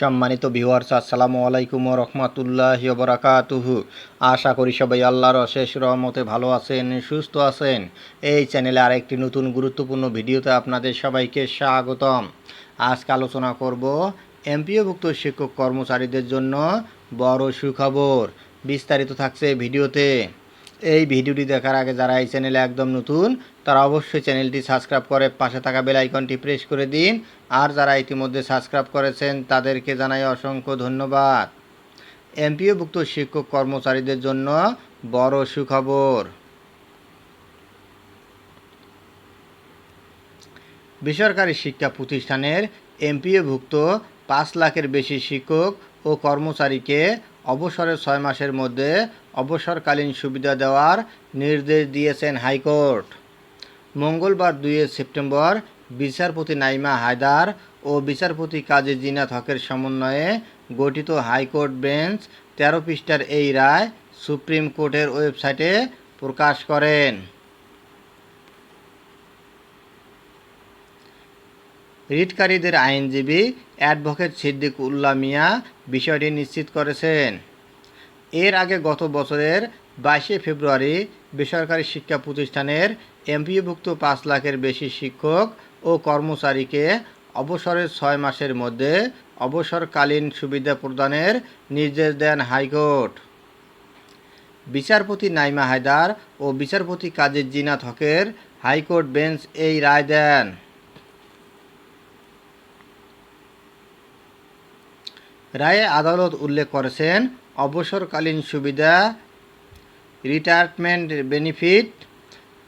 সম্মানিত ভিউয়ার্স আসসালামু আলাইকুম রহমতুল্লাহ বরাকাতুহু। আশা করি সবাই আল্লাহর অশেষ রহমতে ভালো আছেন, সুস্থ আছেন। এই চ্যানেলে আরেকটি নতুন গুরুত্বপূর্ণ ভিডিওতে আপনাদের সবাইকে স্বাগতম। আজকে আলোচনা করব এমপিওভুক্ত শিক্ষক কর্মচারীদের জন্য বড় সুখবর। বিস্তারিত থাকছে ভিডিওতে। এই ভিডিওটি দেখার আগে যারা এই চ্যানেলে একদম নতুন, তারা অবশ্যই চ্যানেলটি সাবস্ক্রাইব করে পাশে থাকা বেল আইকনটি প্রেস করে দিন। আর যারা ইতিমধ্যে সাবস্ক্রাইব করেছেন, তাদেরকে জানাই অসংখ্য ধন্যবাদ। এমপিওভুক্ত শিক্ষক কর্মচারীদের জন্য বড় সুখবর। বেসরকারি শিক্ষা প্রতিষ্ঠানের এমপিওভুক্ত পাঁচ লাখের বেশি শিক্ষক ও কর্মচারীকে অবসরের ছয় মাসের মধ্যে অবসরকালীন সুবিধা দেওয়ার নির্দেশ দিয়েছেন হাইকোর্ট। মঙ্গলবার দুই সেপ্টেম্বর বিচারপতি নাইমা হায়দার ও বিচারপতি কাজী জিনাত হকের সমন্বয়ে গঠিত হাইকোর্ট বেঞ্চ তেরো পৃষ্ঠার এই রায় সুপ্রিম কোর্টের ওয়েবসাইটে প্রকাশ করেন। রিটকারীদের আইনজীবী অ্যাডভোকেট সিদ্দিক উল্লাহ মিয়া বিষয়টি নিশ্চিত করেছেন। এর আগে গত বছরের বাইশে ফেব্রুয়ারি বেসরকারি শিক্ষা প্রতিষ্ঠানের এমপিভুক্ত পাঁচ লাখের বেশি শিক্ষক ও কর্মচারীকে অবসরের ছয় মাসের মধ্যে অবসরকালীন সুবিধা প্রদানের নির্দেশ দেন হাইকোর্ট। বিচারপতি নাইমা হায়দার ও বিচারপতি কাজী জিনাত হকের হাইকোর্ট বেঞ্চ এই রায় দেন। রায়ে আদালত উল্লেখ করেছেন, অবসরকালীন সুবিধা রিটায়ারমেন্ট বেনিফিট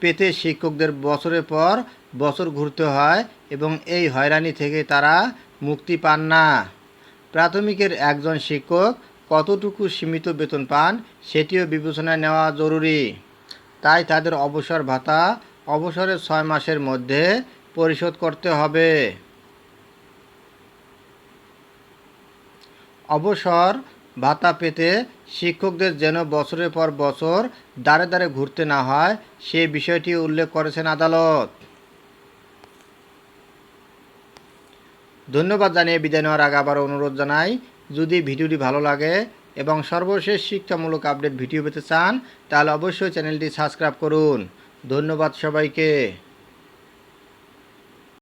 পেতে শিক্ষকদের বছরের পর বছর ঘুরতে হয় এবং এই হয়রানি থেকে তারা মুক্তি পান না। প্রাথমিকের একজন শিক্ষক কতটুকু সীমিত বেতন পান সেটিও বিবেচনায় নেওয়া জরুরি। তাই তাদের অবসর ভাতা অবসরের ছয় মাসের মধ্যে পরিশোধ করতে হবে। অবসর ভাতা পেতে শিক্ষকদের যেন বছরের পর বছর দাঁড়ে দাঁড়ে ঘুরতে না হয়, সে বিষয়টি উল্লেখ করেছেন আদালত। ধন্যবাদ জানিয়ে বিদায় নেওয়ার আগে আবার অনুরোধ জানাই, যদি ভিডিওটি ভালো লাগে এবং সর্বশেষ শিক্ষামূলক আপডেট ভিডিও পেতে চান, তাহলে অবশ্যই চ্যানেলটি সাবস্ক্রাইব করুন। ধন্যবাদ সবাইকে।